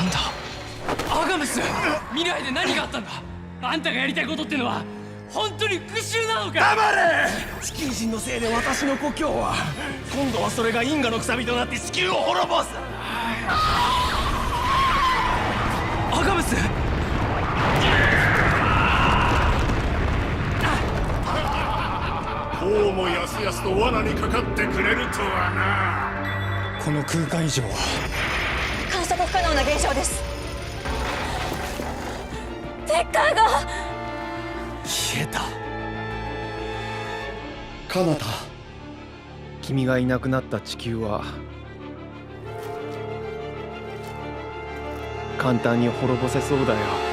なんだ？アガムス未来で何があったんだ？あんたがやりたいことってのは本当に復讐なのか？黙れ！地球人のせいで私の故郷は今度はそれが因果のくさびとなって地球を滅ぼす！アガムス！こうもやすやすと罠にかかってくれるとはな。この空間以上は観測不可能な現象です。テッカーが。消えた。カナタ君がいなくなった地球は。簡単に滅ぼせそうだよ。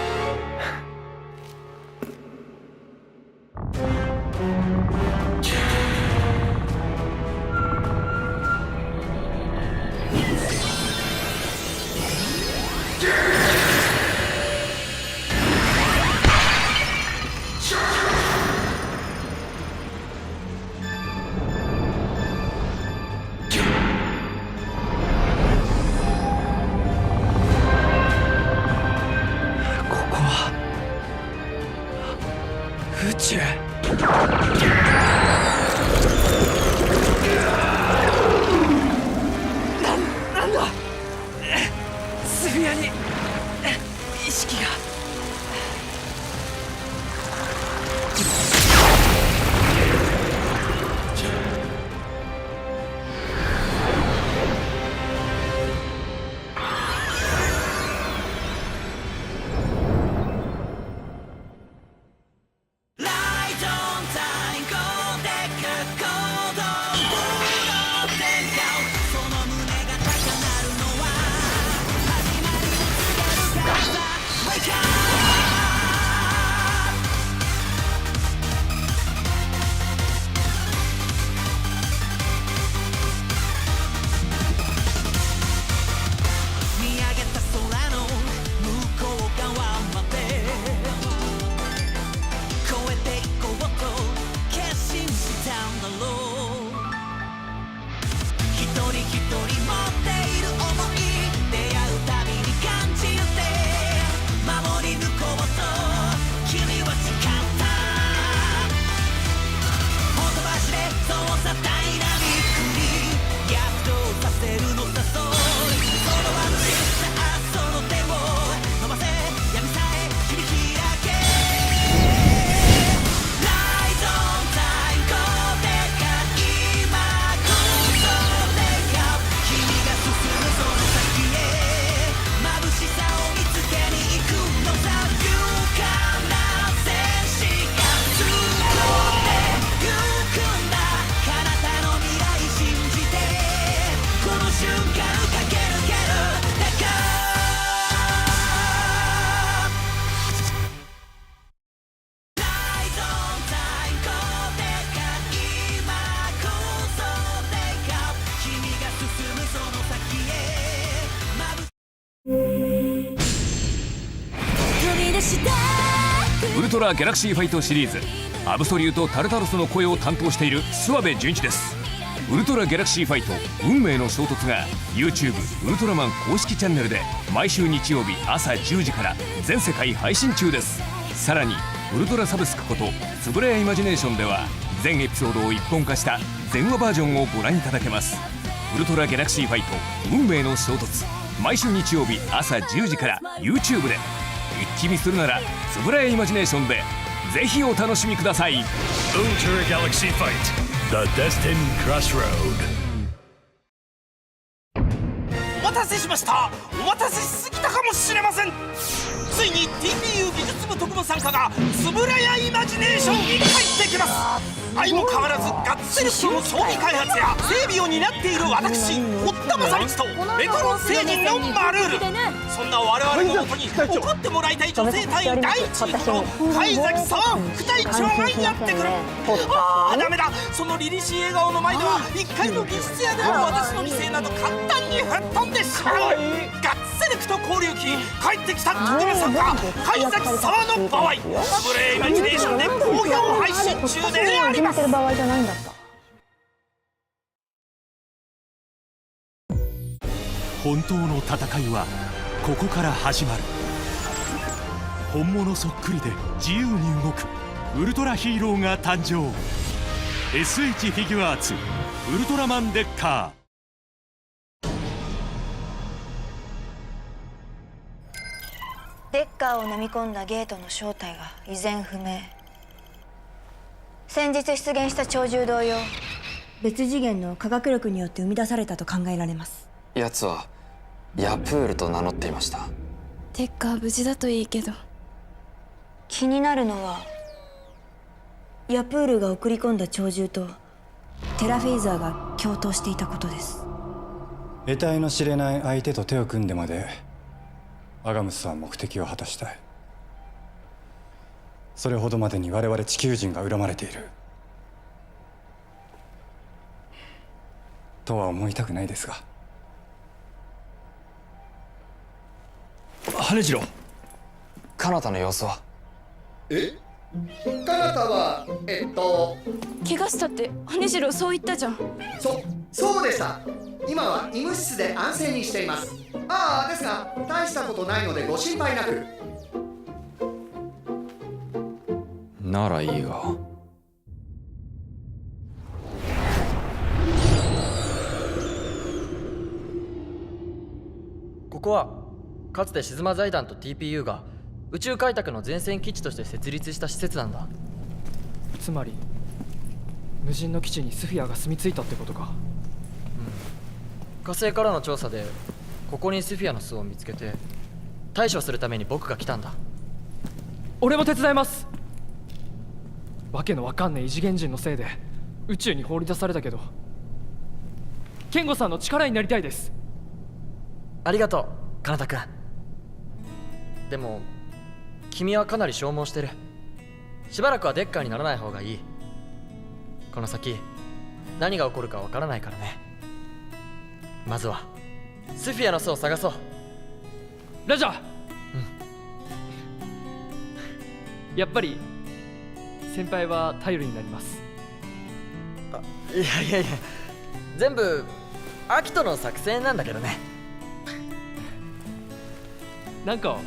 ギャラクシーファイトシリーズアブソリュート・タルタロスの声を担当している諏訪部純一です。ウルトラギャラクシーファイト運命の衝突が YouTube ウルトラマン公式チャンネルで毎週日曜日朝10時から全世界配信中です。さらにウルトラサブスクことつぶれやイマジネーションでは全エピソードを一本化した全話バージョンをご覧いただけます。ウルトラギャラクシーファイト運命の衝突。毎週日曜日朝10時から YouTube で気見するならつぶらやイマジネーションでぜひお楽しみください。Ultra Galaxy Fight The Destined Crossroad. お待たせしました。お待たせしすぎたかもしれませんついに TPU 美術部特務参加がつぶらやイマジネーションに帰ってきます。相も変わらずガッツリとの装備開発や整備を担っている私堀田正光とレトロ星人のマルール。そんな我々のもとに怒ってもらいたい女性隊員第一位の海崎沢副隊長がやってくる。ああダメだ。その凛々しい笑顔の前では1階の技術屋である私の店など簡単に吹っ飛んでしまう。ガッツリクと交流期帰ってきた特別参加海崎沢の場合。スプレーイマジネーションで好評配信中であります。本当の戦いはここから始まる。本物そっくりで自由に動くウルトラヒーローが誕生。SH フィギュアーツウルトラマンデッカデッカーを飲み込んだゲートの正体が依然不明。先日出現した超獣同様別次元の科学力によって生み出されたと考えられます。奴はヤプールと名乗っていました。デッカー無事だといいけど。気になるのはヤプールが送り込んだ鳥獣とテラフェイザーが共闘していたことです。得体の知れない相手と手を組んでまでアガムスは目的を果たしたい。それほどまでに我々地球人が恨まれている。とは思いたくないですが。羽次郎。彼方の様子は？え？彼方はえっと。怪我したって羽次郎そう言ったじゃん。そそうでした。今は医務室で安静にしていますああですが大したことないのでご心配なく。ならいいがここはかつてシズマ財団と TPU が宇宙開拓の前線基地として設立した施設なんだ。つまり無人の基地にスフィアが住み着いたってことか。火星からの調査でここにスフィアの巣を見つけて対処するために僕が来たんだ。俺も手伝います。わけのわかんねえ異次元人のせいで宇宙に放り出されたけどケンゴさんの力になりたいです。ありがとうカナタ君。でも君はかなり消耗してる。しばらくはデッカーにならない方がいい。この先何が起こるかわからないからね。まずはスフィアの巣を探そう。ラジャー。やっぱり先輩は頼りになります。いやいやいや。全部アキトの作戦なんだけどね。なんか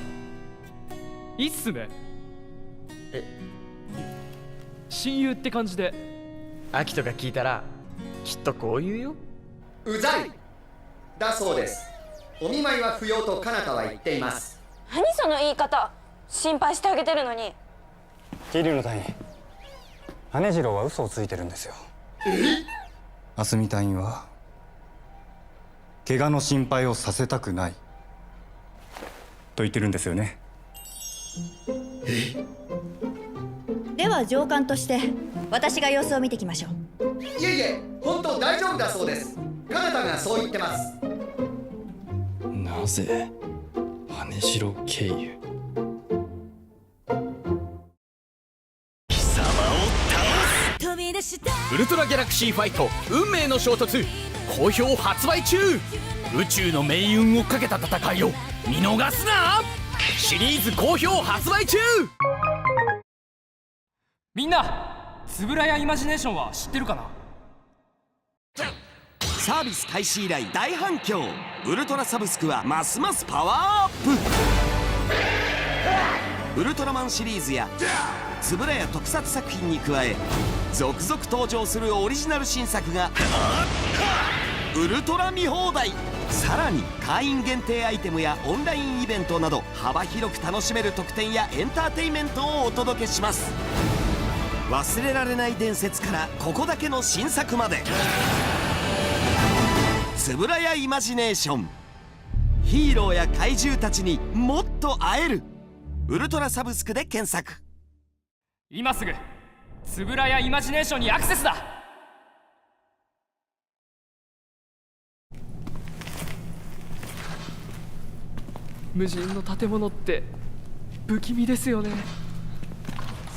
いいっすね。え？親友って感じで。アキトが聞いたらきっとこう言うよ。うざいだそうです。お見舞いは不要と彼方は言っています。何その言い方。心配してあげてるのに。桐生の隊員。羽次郎は嘘をついてるんですよ。蓮見隊員は怪我の心配をさせたくない。と言ってるんですよねでは上官として私が様子を見てきましょう。いえいえ本当大丈夫だそうです。彼方がそう言ってます。なぜ羽城経由？ウルトラギャラクシーファイト運命の衝突好評発売中。宇宙の命運をかけた戦いを見逃すな。シリーズ好評発売中みんなつぶらやイマジネーションは知ってるかな？サービス開始以来大反響。ウルトラサブスクはますますパワーアップ。ウルトラマンシリーズや円谷特撮作品に加え続々登場するオリジナル新作が。ウルトラ見放題。さらに会員限定アイテムやオンラインイベントなど幅広く楽しめる特典やエンターテインメントをお届けします。忘れられない伝説からここだけの新作まで。円谷イマジネーション。ヒーローや怪獣たちにもっと会える。ウルトラサブスクで検索。今すぐ。つぶらやイマジネーションにアクセスだ。無人の建物って不気味ですよね。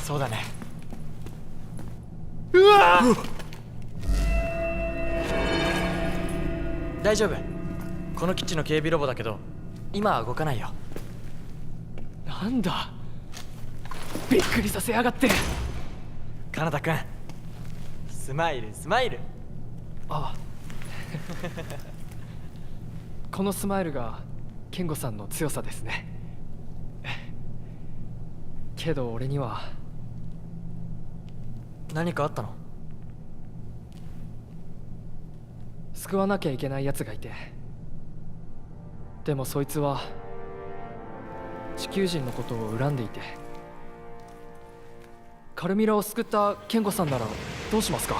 そうだねうわ大丈夫。この基地の警備ロボだけど今は動かないよ。なんだ。びっくりさせやがって。カナダ君。スマイルスマイル。あ。このスマイルが健吾さんの強さですね。けど俺には何かあったの？救わなきゃいけない奴がいて。でもそいつは地球人のことを恨んでいて。カルミラを救った健吾さんならどうしますか？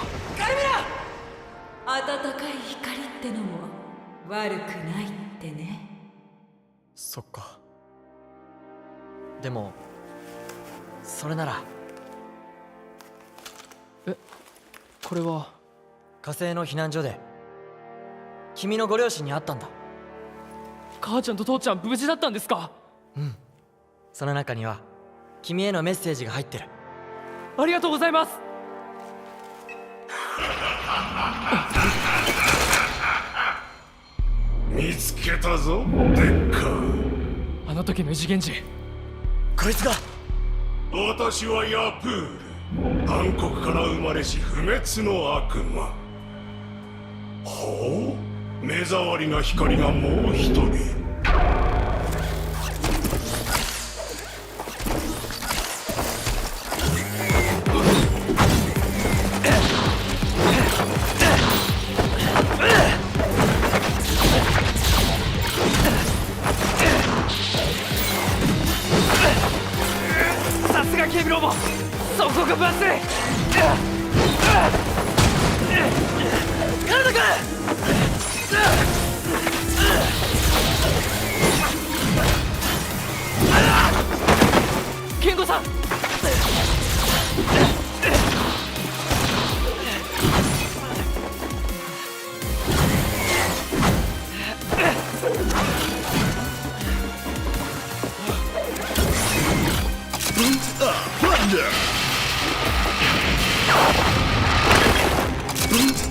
温かい光ってのも悪くないってね。そっか。でもそれならこれは。火星の避難所で君のご両親に会ったんだ。母ちゃんと父ちゃん無事だったんですか？うん。その中には君へのメッセージが入ってる。ありがとうございます。見つけたぞデッカあの時の異次元人こいつが。私はヤプール暗黒から生まれし不滅の悪魔。ほう？目障りな光がもう一人。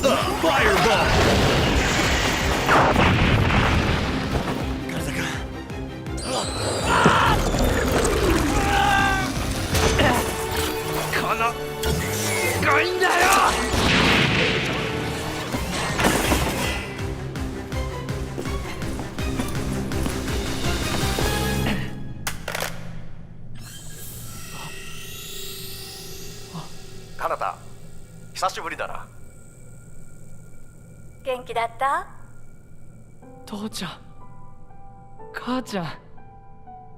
このすごいんだよ。カナタ久しぶりだな。だった？父ちゃん母ちゃん。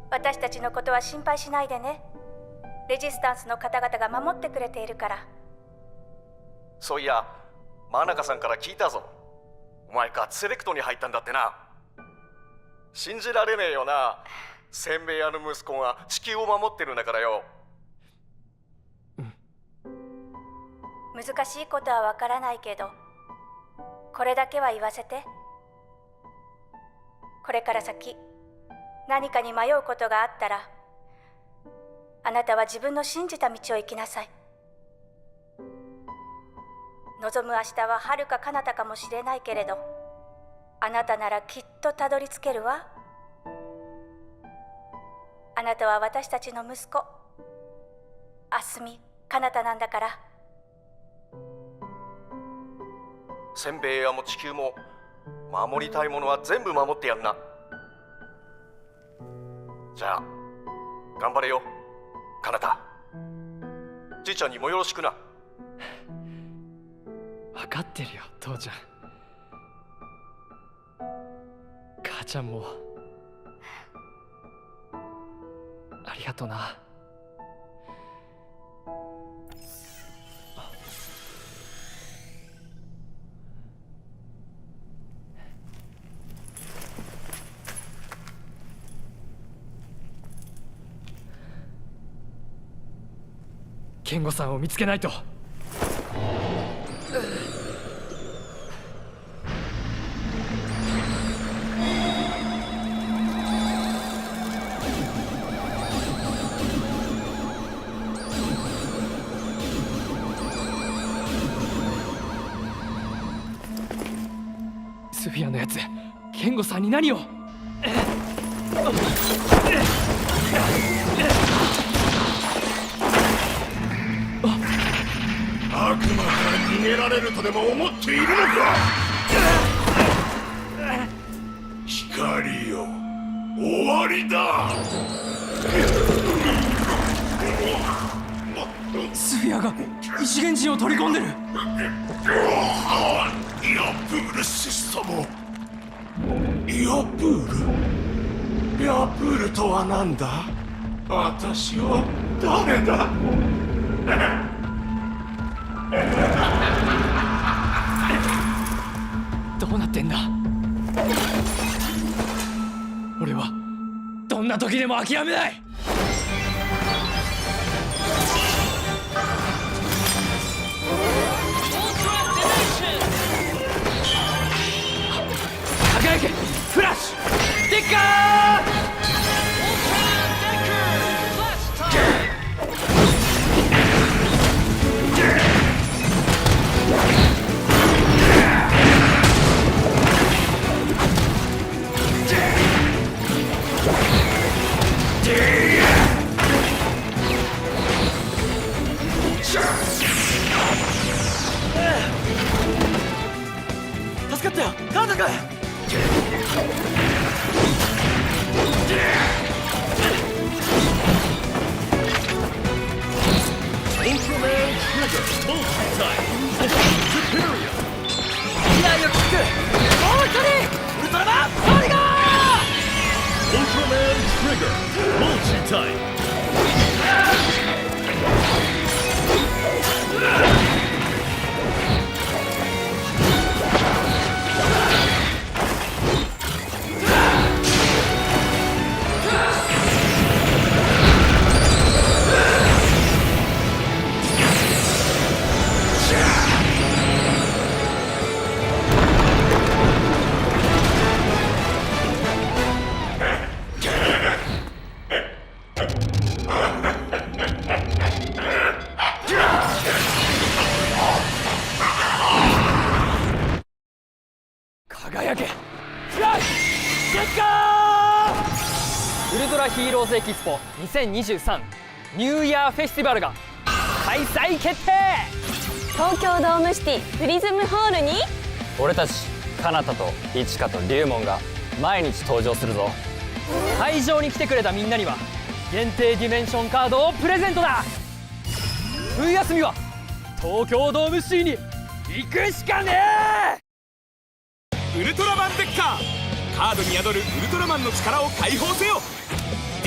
私たちのことは心配しないでね。レジスタンスの方々が守ってくれているから。そういや真中さんから聞いたぞ。お前ガッツセレクトに入ったんだってな。信じられねえよな。せんべい屋の息子が地球を守ってるんだからよ。難しいことはわからないけどこれだけは言わせて。これから先何かに迷うことがあったらあなたは自分の信じた道を行きなさい。望む明日は遥か彼方かもしれないけれどあなたならきっとたどり着けるわ。あなたは私たちの息子あすみ彼方なんだから。せんべい屋も地球も守りたいものは全部守ってやんな。じゃあ頑張れよ。カナタじいちゃんにもよろしくな。分かってるよ父ちゃん。母ちゃんも。ありがとな。健吾さんを見つけないと。スフィアのやつ健吾さんに何を？でも思っているのか？光よ終わりだ！スフィアが異次元人を取り込んでる。ヤプールシストも。ヤプール？ヤプールとは何だ？私は誰だ？どうなってんだ？俺はどんな時でも諦めない！輝けフラッシュでっかー！2023ニューイヤーフェスティバルが開催決定。東京ドームシティプリズムホールに？俺たちカナタとイチカとリュウモンが毎日登場するぞ。会場に来てくれたみんなには限定ディメンションカードをプレゼントだ。冬休みは東京ドームシティに行くしかねえ！ウルトラマンデッカー。カードに宿るウルトラマンの力を解放せよ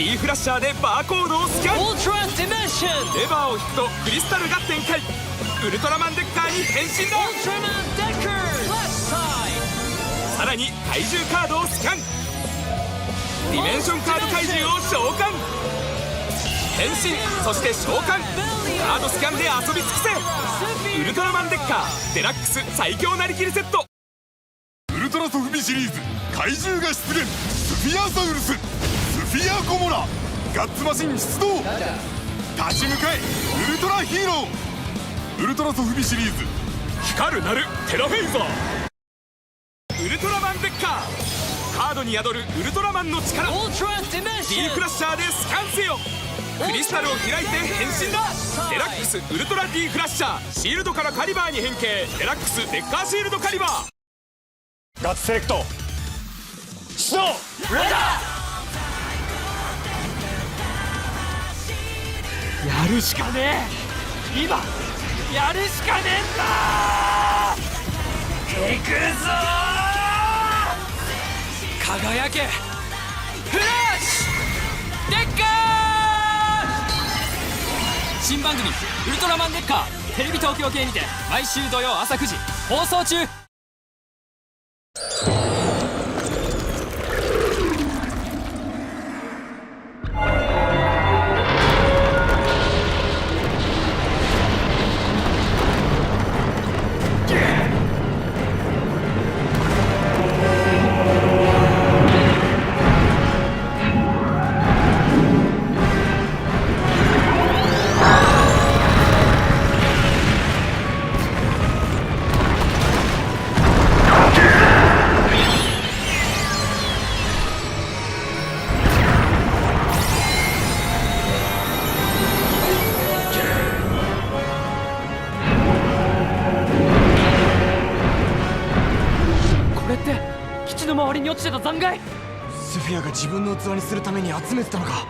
D フラッシャーでバーコードをスキャン。ウルトラディメンションレバーを引くとクリスタルが展開。ウルトラマンデッカーに変身だ。ウルトラマンデッカーフラッシュタイさらに怪獣カードをスキャン。ディメンションカード怪獣を召喚。変身そして召喚。カードスキャンで遊び尽くせ。ウルトラマンデッカーデラックス最強なりきりセット。ウルトラソフビシリーズ怪獣が出現。スフィアサウルススフィアゴモラ。ガッツマシン出動。立ち向かえ。ウルトラヒーロー。ウルトラソフビシリーズ。光るなる。テラフェイザー。ウルトラマンデッカー。カードに宿る。ウルトラマンの力。D フラッシャーでスキャンせよ。クリスタルを開いて変身だ。デラックス。ウルトラ D フラッシャー。シールドからカリバーに変形。デラックス。レッカーシールドカリバー。ガッツセレクト。出動。レダーやるしかねえ。今やるしかねえんだ。行くぞ輝け。フラッシュ。デッカー。新番組「ウルトラマンデッカー」テレビ東京系にて毎週土曜朝9時放送中。自分の器にするために集めてたのか。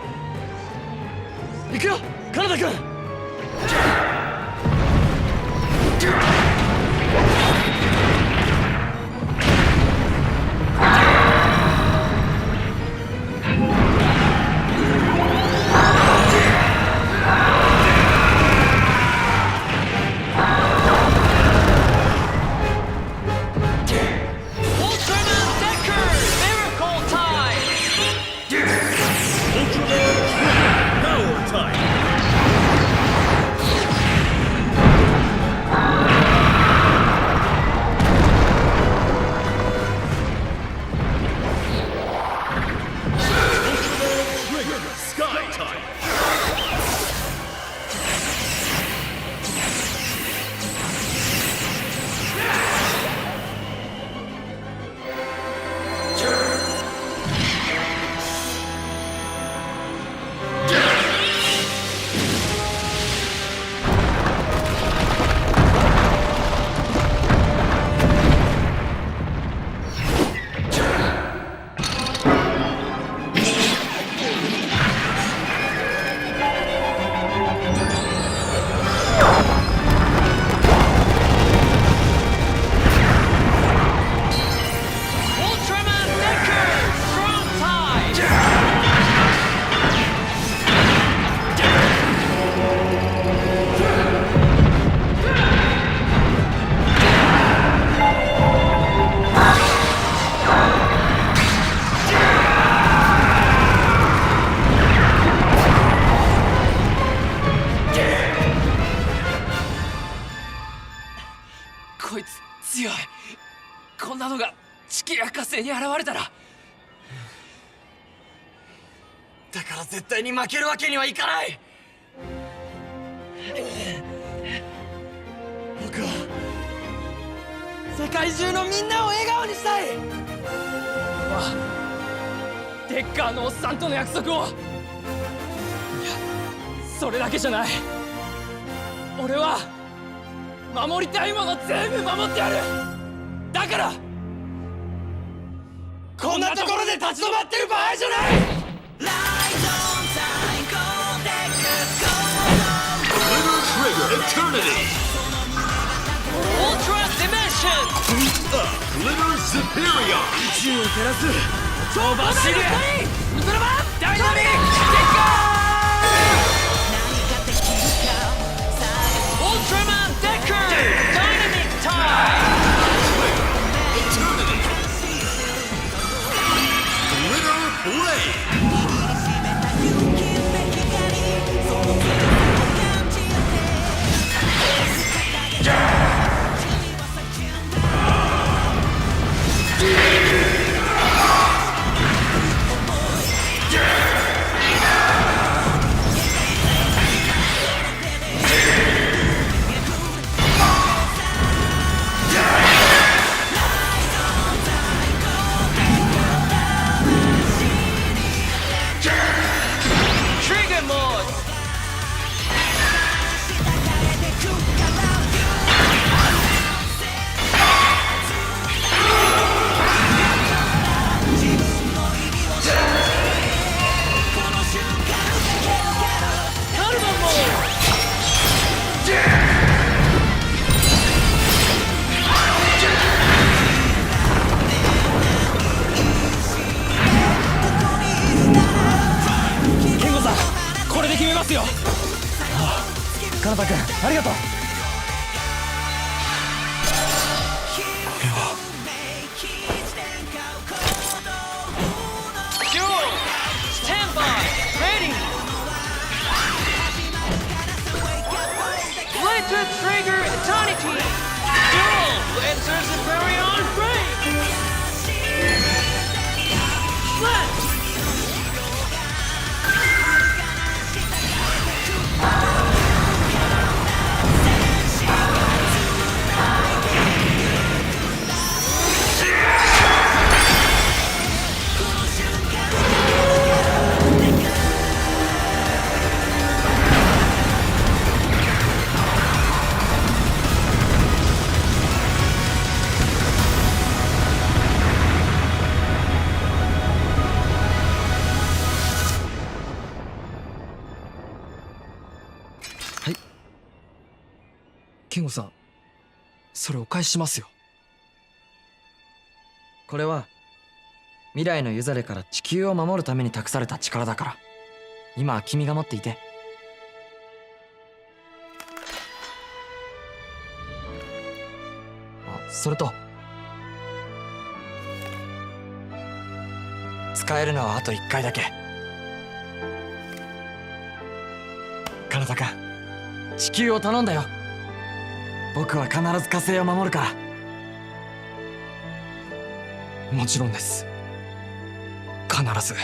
行くよカナダ君。に負けるわけにはいかない。僕は世界中のみんなを笑顔にしたい。はデッカーのおっさんとの約束を。いやそれだけじゃない。俺は守りたいもの全部守ってやる。だからこんなところで立ち止まってる場合じゃない。宇宙を照らす飛ばしるウルトラマンダイナミックデッカーウルトラマンデッカーダイナミックタイムト Is a very own それお返ししますよ。これは未来のユザレから地球を守るために託された力だから。今は君が持っていて。あそれと。使えるのはあと1回だけ。カナタ君地球を頼んだよ。僕は必ず火星を守るから。もちろんです。必ず。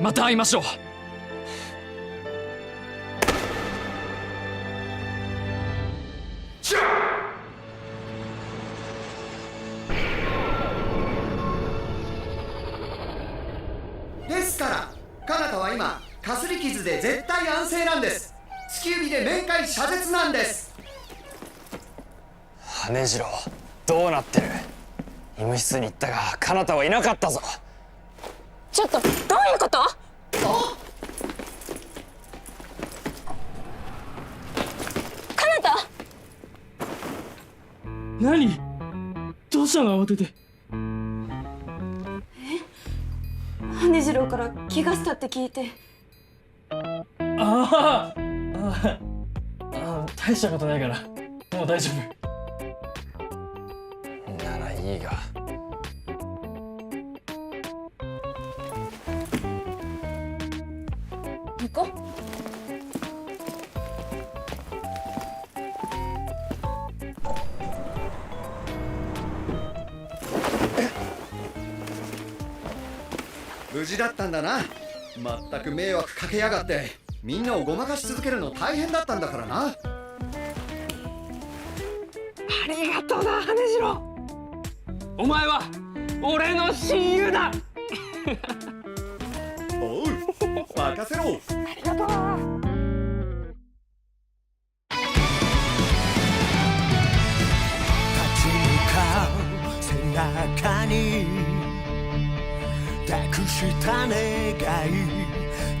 また会いましょう。羽次郎どうなってる？医務室に行ったが彼方はいなかったぞ。ちょっとどういうこと？カナタ何？どうしたの慌てて？羽次郎から怪我したって聞いて？ああああ大したことないからもう大丈夫いいが行こ無事だったんだな。まったく迷惑かけやがって。みんなをごまかし続けるの大変だったんだからな。ありがとうな羽次郎お前は俺の親友だ。おう任せろ。ありがとう。立ち向かう背中に託した願い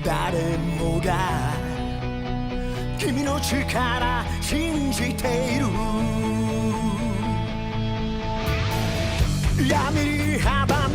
誰もが君の力信じている闇に阻ま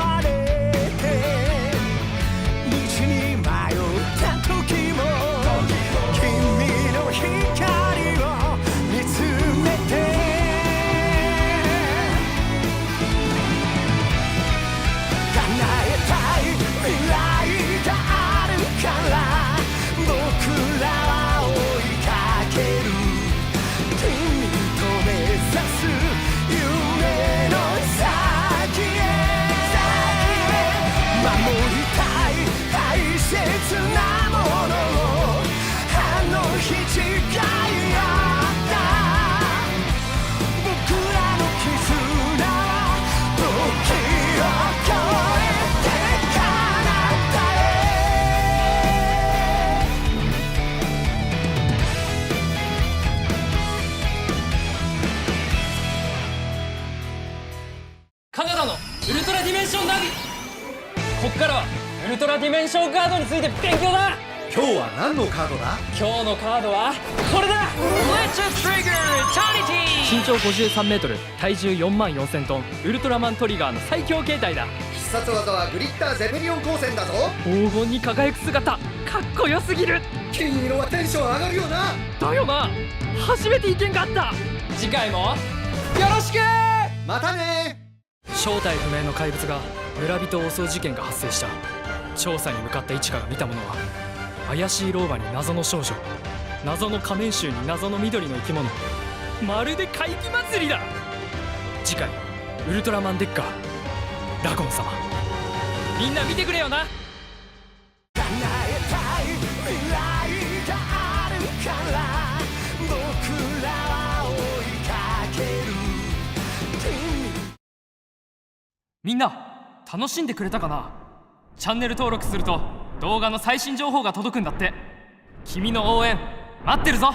トラディメンションカードについて勉強だ。今日は何のカードだ？今日のカードはこれだ。身長53メートル体重4万4000トンウルトラマントリガーの最強形態だ。必殺技はグリッターゼペリオン光線だぞ。黄金に輝く姿かっこよすぎる。金色はテンション上がるよな。だよな。初めて意見があった。次回もよろしく！またね。正体不明の怪物が村人を襲う事件が発生した調査に向かった市川が見たものは怪しい老婆に謎の少女謎の仮面衆に謎の緑の生き物。まるで怪奇祭りだ！次回ウルトラマンデッカーラゴン様。みんな見てくれよな！みんな楽しんでくれたかな？チャンネル登録すると動画の最新情報が届くんだって。君の応援待ってるぞ。